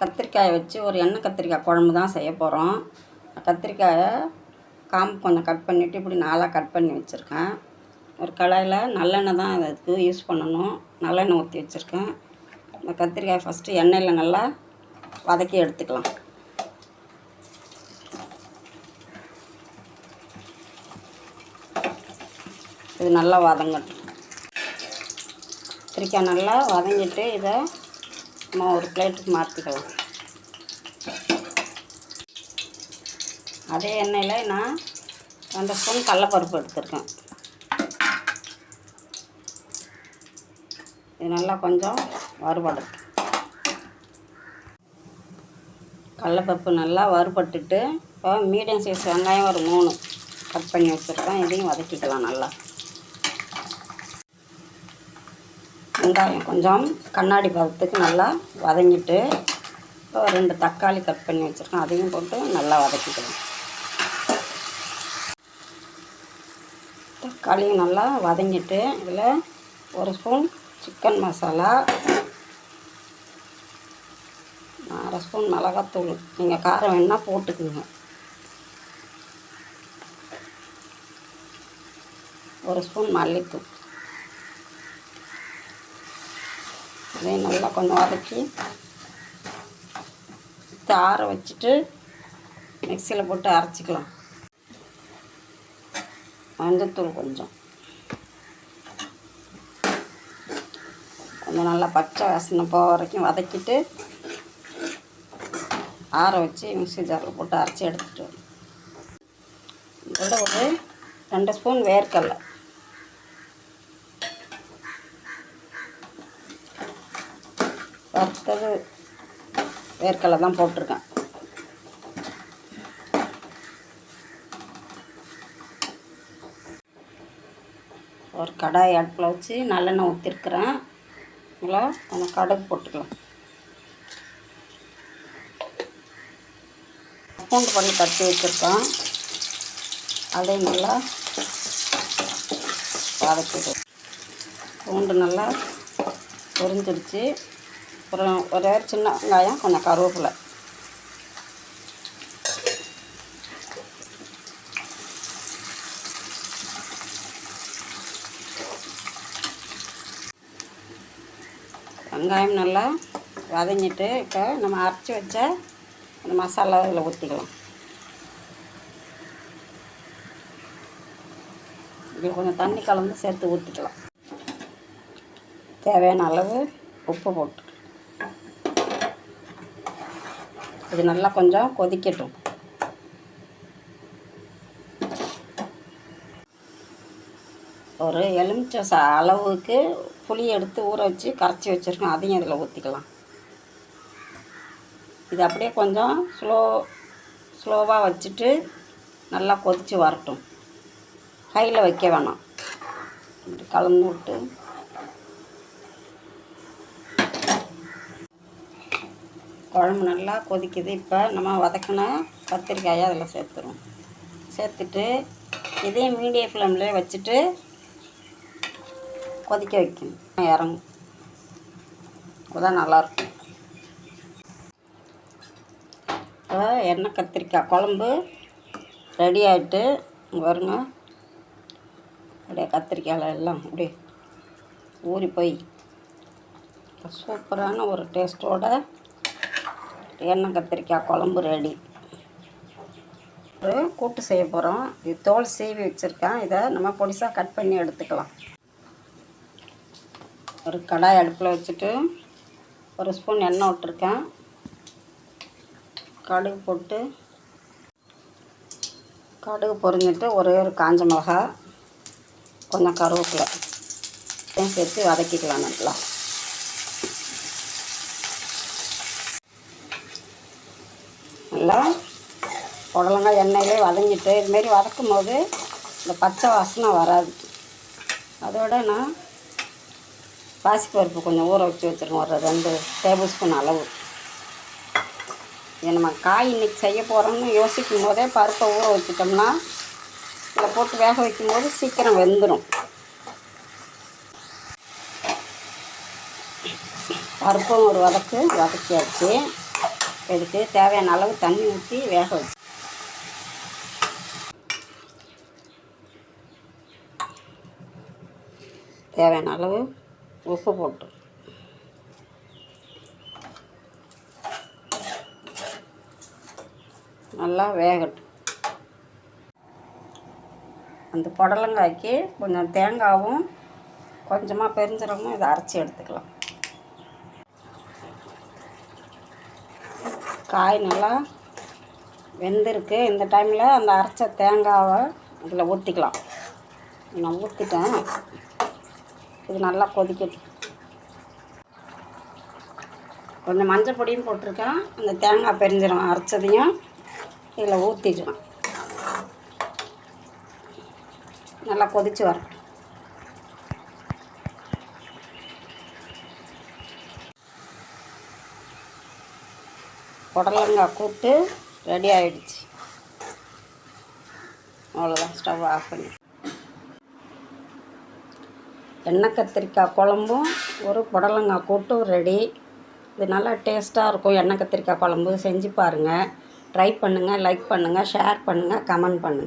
கத்திரிக்காயை வச்சு ஒரு எண்ணெய் கத்திரிக்காய் குழம்பு தான் செய்ய போகிறோம் கத்திரிக்காயை காம்பு கொஞ்சம் கட் பண்ணிவிட்டு இப்படி நாலாக கட் பண்ணி வச்சுருக்கேன். ஒரு கடாயில் நல்லெண்ணெய் தான் அதுக்கு யூஸ் பண்ணணும். நல்லெண்ணெய் ஊற்றி வச்சுருக்கேன். இந்த கத்திரிக்காய் ஃபஸ்ட்டு எண்ணெயில் நல்லா வதக்கி எடுத்துக்கலாம். இது நல்லா வதங்கட்டும். கத்திரிக்காய் நல்லா வதங்கிட்டு இதை நம்ம ஒரு பிளேட்டுக்கு மாற்றிக்கலாம் அதே எண்ணெயில் நான் ரெண்டு ஸ்பூன் கடலப்பருப்பு எடுத்திருக்கேன். இது நல்லா கொஞ்சம் வறுபடும் கடலப்பருப்பு நல்லா வறுபட்டுட்டு இப்போ மீடியம் சைஸ் வெங்காயம் ஒரு மூணு கட் பண்ணி வச்சுருக்கேன். இதையும் வதக்கிக்கலாம் நல்லா. வெங்காயம் கொஞ்சம் கண்ணாடி பதத்துக்கு நல்லா வதங்கிட்டு ரெண்டு தக்காளி கட் பண்ணி வச்சுருக்கேன். அதையும் போட்டு நல்லா வதக்கிக்கலாம். தக்காளியும் நல்லா வதங்கிட்டு இதில் ஒரு ஸ்பூன் சிக்கன் மசாலா அரை ஸ்பூன் மிளகாத்தூள். நீங்கள் காரம் வேணால் போட்டுக்குங்க. ஒரு ஸ்பூன் மல்லித்தூள். இதையும் நல்லா கொஞ்சம் வதக்கி ஆற வச்சுட்டு மிக்சியில் போட்டு அரைச்சிக்கலாம். மஞ்சத்தூள் கொஞ்சம். கொஞ்சம் நல்லா பச்சை வாசனை போக வரைக்கும் வதக்கிட்டு ஆற வச்சு மிக்ஸி ஜாரில் போட்டு அரைச்சி எடுத்துட்டு இதோட ஒரு ரெண்டு ஸ்பூன் வேர்க்கடலை. வறுத்தது வேர்க்கடலை தான் போட்டிருக்கேன். ஒரு கடாய் அடுப்பில் வச்சு நல்லெண்ணெய் ஊற்றிருக்கிறேன் இதில் நம்ம கடுகு போட்டுக்கலாம். பூண்டு பண்ணி தட்டி வச்சுருக்கோம். அதையும் நல்லா வதக்கிடும் பூண்டு நல்லா பொரிஞ்சிடுச்சு. அப்புறம் ஒரே ஒரு சின்ன வெங்காயம் கொஞ்சம் கருவேப்பிலை. வெங்காயம் நல்லா வதங்கிட்டு இப்போ நம்ம அரைச்சி வச்ச அந்த மசாலா இதில் ஊற்றிக்கலாம். இப்படி கொஞ்சம் தண்ணி கலந்து சேர்த்து ஊற்றிக்கலாம். தேவையான அளவு உப்பு போட்டு. இது நல்லா கொஞ்சம் கொதிக்கட்டும். ஒரு எலுமிச்சை ச அளவுக்கு புளி எடுத்து ஊற வச்சு கரைச்சி வச்சுருக்கோம் அதையும் இதில் ஊற்றிக்கலாம் இது அப்படியே கொஞ்சம் ஸ்லோ ஸ்லோவாக வச்சுட்டு நல்லா கொதித்து வரட்டும். கையில் வைக்க வேணாம். இப்படி கலந்து விட்டு குழம்பு நல்லா கொதிக்குது. இப்போ நம்ம வதக்கின கத்திரிக்காயை அதில் சேர்த்துருவோம். சேர்த்துட்டு இதையும் மீடியம் ஃப்ளேம்லேயே வச்சுட்டு கொதிக்க வைக்கணும். இறங்கும். அப்போதான் நல்லாயிருக்கும். இப்போ எண்ணெய் கத்திரிக்காய் குழம்பு ரெடி ஆகிட்டு வருங்க அப்படியே கத்திரிக்காயில் எல்லாம் அப்படியே ஊறி போய் சூப்பரான ஒரு டேஸ்ட்டோட எண்ணெய் கத்திரிக்காய் குழம்பு ரெடி ஒரு கூட்டு செய்ய போகிறோம் இது தோல் சீவி வச்சுருக்கேன். இதை நம்ம பொடிசாக கட் பண்ணி எடுத்துக்கலாம். ஒரு கடாய் அடுப்பில் வச்சுட்டு ஒரு ஸ்பூன் எண்ணெய் விட்டுருக்கேன். கடுகு போட்டு கடுகு பொரிஞ்சிட்டு ஒரே ஒரு காஞ்ச மிளகா கொஞ்சம் கருவேப்பிலை இதையும் சேர்த்து வதக்கிக்கலாம் நல்லா. நல்லா புடலங்காய் எண்ணெயிலே வதங்கிட்டு இதுமாரி வதக்கும் போது இந்த பச்சை வாசனை வராது. அதோட நான் பாசிப்பருப்பு கொஞ்சம் ஊற வச்சு வச்சுருக்கோம் ஒரு ரெண்டு டேபிள் ஸ்பூன் அளவு. இது நம்ம காய் இன்னைக்கு செய்ய போகிறோம்னு யோசிக்கும் போதே பருப்பை ஊற வச்சுட்டோம்னா இதில் போட்டு வேக வைக்கும்போது சீக்கிரம் வெந்துடும் பருப்பும் ஒரு வதக்கு வதக்கியாச்சு. எடுத்து தேவையான அளவு தண்ணி ஊற்றி வேக வச்சு. தேவையான அளவு உப்பு போட்டு. நல்லா வேகட்டும். அந்த புடலங்காய்க்கு கொஞ்சம் தேங்காவும் கொஞ்சமாக பெருஞ்சீரகமும் இதை அரைச்சி எடுத்துக்கலாம். காய் நல்லா வெந்திருக்கு. இந்த டைமில் அந்த அரைச்ச தேங்காவை இதில் ஊற்றிக்கலாம் நான் ஊற்றிட்டேன் இது நல்லா கொதிக்கட்டும் கொஞ்சம் மஞ்சள் பொடியும் போட்டிருக்கேன். அந்த தேங்காய் பெரிஞ்சிடும் அரைச்சதையும் இதில் ஊற்றிக்கலாம் நல்லா கொதித்து வரேன் புடலங்காய் கூட்டு ரெடி ஆகிடுச்சு அவ்வளோதான் ஸ்டவ் ஆஃப் பண்ணி. எண்ணெய் கத்திரிக்காய் குழம்பும் ஒரு புடலங்காய் கூட்டும் ரெடி. இது நல்லா டேஸ்ட்டாக இருக்கும் எண்ணெய் கத்திரிக்காய் குழம்பு. செஞ்சு பாருங்கள் ட்ரை பண்ணுங்கள் லைக் பண்ணுங்கள் ஷேர் பண்ணுங்கள் கமெண்ட் பண்ணுங்கள்